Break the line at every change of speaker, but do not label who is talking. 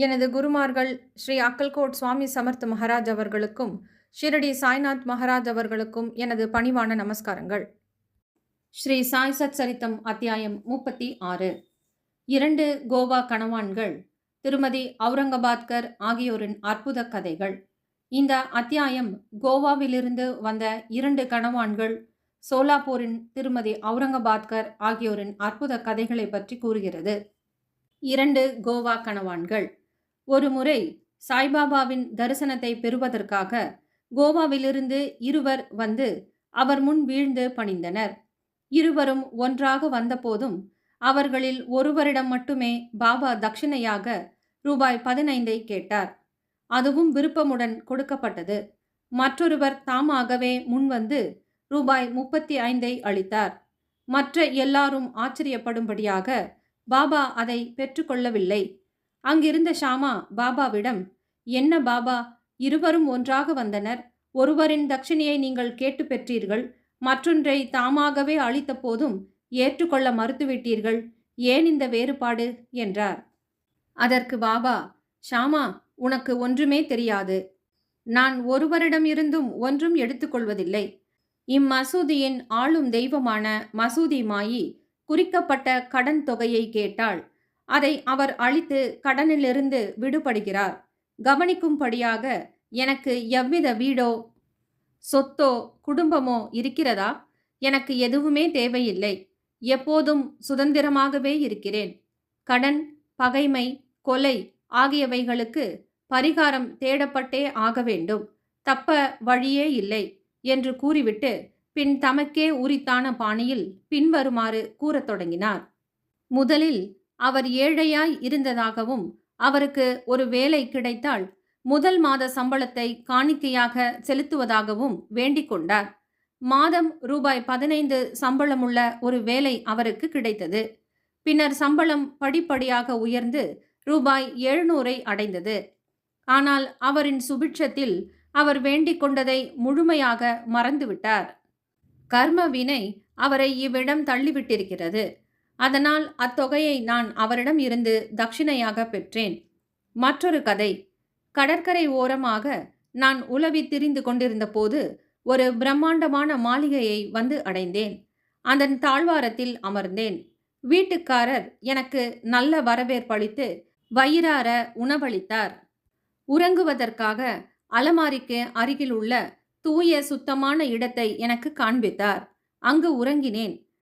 எனது குருமார்கள் ஸ்ரீ அக்கல்கோட் சுவாமி சமர்த் மகாராஜ் அவர்களுக்கும் ஷிரடி சாய்நாத் மகாராஜ் அவர்களுக்கும் எனது பணிவான நமஸ்காரங்கள். ஸ்ரீ சாய் சத் சரித்தம் அத்தியாயம் முப்பத்தி ஆறு. இரண்டு கோவா கணவான்கள் திருமதி அவுரங்கபாத்கர் ஆகியோரின் அற்புத கதைகள். இந்த அத்தியாயம் கோவாவிலிருந்து வந்த இரண்டு கணவான்கள் சோலாப்பூரின் திருமதி அவுரங்கபாத்கர் ஆகியோரின் அற்புத கதைகளை பற்றி கூறுகிறது. இரண்டு கோவா கணவான்கள் ஒரு முறை சாய்பாபாவின் தரிசனத்தை பெறுவதற்காக கோவாவிலிருந்து இருவர் வந்து அவர் முன் வீழ்ந்து பணிந்தனர். இருவரும் ஒன்றாக வந்தபோதும் அவர்களில் ஒருவரிடம் மட்டுமே பாபா தட்சிணையாக ரூபாய் பதினைந்தை கேட்டார். அதுவும் விருப்பமுடன் கொடுக்கப்பட்டது. மற்றொருவர் தாமாகவே முன்வந்து ரூபாய் முப்பத்தி ஐந்தை அளித்தார். மற்ற எல்லாரும் ஆச்சரியப்படும்படியாக பாபா அதை பெற்றுக்கொள்ளவில்லை. அங்கிருந்த ஷாமா பாபாவிடம் என்ன பாபா இருவரும் ஒன்றாக வந்தனர். ஒருவரின் தட்சிணையை நீங்கள் கேட்டு பெற்றீர்கள். மற்றொன்றை தாமாகவே அளித்த போதும் ஏற்றுக்கொள்ள மறுத்துவிட்டீர்கள். ஏன் இந்த வேறுபாடு? என்றார். அதற்கு பாபா ஷாமா உனக்கு ஒன்றுமே தெரியாது. நான் ஒருவரிடமிருந்தும் ஒன்றும் எடுத்துக்கொள்வதில்லை. இம்மசூதியின் ஆளும் தெய்வமான மசூதி மாயி குறிக்கப்பட்ட கடன் தொகையை கேட்டாள். அதை அவர் அளித்து கடனிலிருந்து விடுபடுகிறார். கவனிக்கும்படியாக எனக்கு எவ்வித வீடோ சொத்தோ குடும்பமோ இருக்கிறதா? எனக்கு எதுவுமே தேவையில்லை. எப்போதும் சுதந்திரமாகவே இருக்கிறேன். கடன் பகைமை கொலை ஆகியவைகளுக்கு பரிகாரம் தேடப்பட்டே ஆக வேண்டும். தப்ப வழியே இல்லை என்று கூறிவிட்டு பின் தமக்கே உரித்தான பாணியில் பின்வருமாறு கூறத் தொடங்கினார். முதலில் அவர் ஏழையாய் இருந்ததாகவும் அவருக்கு ஒரு வேலை கிடைத்தால் முதல் மாத சம்பளத்தை காணிக்கையாக செலுத்துவதாகவும் வேண்டிக் கொண்டார். மாதம் ரூபாய் பதினைந்து சம்பளமுள்ள ஒரு வேலை அவருக்கு கிடைத்தது. பின்னர் சம்பளம் படிப்படியாக உயர்ந்து ரூபாய் எழுநூறை அடைந்தது. ஆனால் அவரின் சுபிட்சத்தில் அவர் வேண்டிக் கொண்டதை முழுமையாக மறந்துவிட்டார். கர்மவினை அவரை இவ்விடம் தள்ளிவிட்டிருக்கிறது. அதனால் அத்தொகையை நான் அவரிடம் இருந்து தட்சிணையாக பெற்றேன். மற்றொரு கதை. கடற்கரை ஓரமாக நான் உலவி திரிந்து கொண்டிருந்த போது ஒரு பிரம்மாண்டமான மாளிகையை வந்து அடைந்தேன். அதன் தாழ்வாரத்தில் அமர்ந்தேன். வீட்டுக்காரர் எனக்கு நல்ல வரவேற்பளித்து வயிறார உணவளித்தார். உறங்குவதற்காக அலமாரிக்கு அருகில் உள்ள தூய சுத்தமான இடத்தை எனக்கு காண்பித்தார். அங்கு உறங்கினேன்.